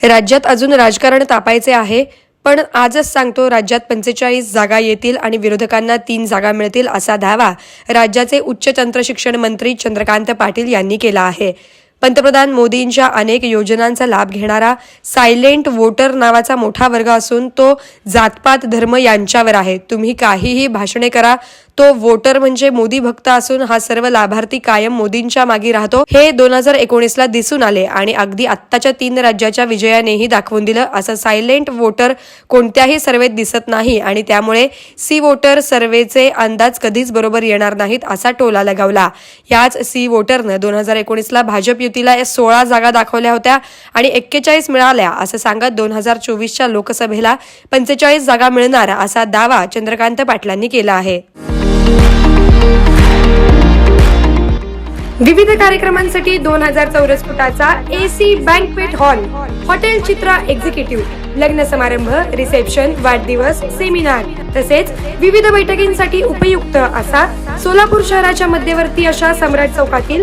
राज्यात अजून राजकारण तापायचे आहे पण आजच सांगतो राज्यात पंचेचाळीस जागा येतील आणि विरोधकांना तीन जागा मिळतील असा दावा राज्याचे उच्च तंत्रशिक्षण मंत्री चंद्रकांत पाटील यांनी केला आहे. पंतप्रधान मोदींच्या अनेक योजनांचा लाभ घेणारा सायलेंट वोटर नावाचा मोठा वर्ग असून तो जातपात धर्म यांच्यावर आहे. तुम्ही काहीही भाषणे करा. तो वोटर म्हणजे मोदी भक्त असून हा सर्व लाभार्थी कायम मोदींच्या मागे राहतो. हे दोन हजार एकोणीसला दिसून आले आणि अगदी आत्ताच्या तीन राज्याच्या विजयानेही दाखवून दिलं. असं सायलेंट वोटर कोणत्याही सर्वेत दिसत नाही आणि त्यामुळे सी वोटर सर्वेचे अंदाज कधीच बरोबर येणार नाहीत असा टोला लगावला. याच सी वोटरनं दोन हजार एकोणीसला भाजप युतीला या सोळा जागा दाखवल्या होत्या आणि एक्केचाळीस मिळाल्या असं सांगत दोन हजार चोवीसच्या लोकसभेला पंचेचाळीस जागा मिळणार असा दावा चंद्रकांत पाटलांनी केला आहे. विविध कार्यक्रमांसाठी दोन हजार चौरस फुटाचा AC banquet hall hotel Chitra executive लग्न समारंभ रिसेप्शन वाढदिवस सेमिनार तसेच विविध बैठकींसाठी उपयुक्त असा सोलापूर शहराच्या मध्यवर्ती अशा सम्राट चौकातील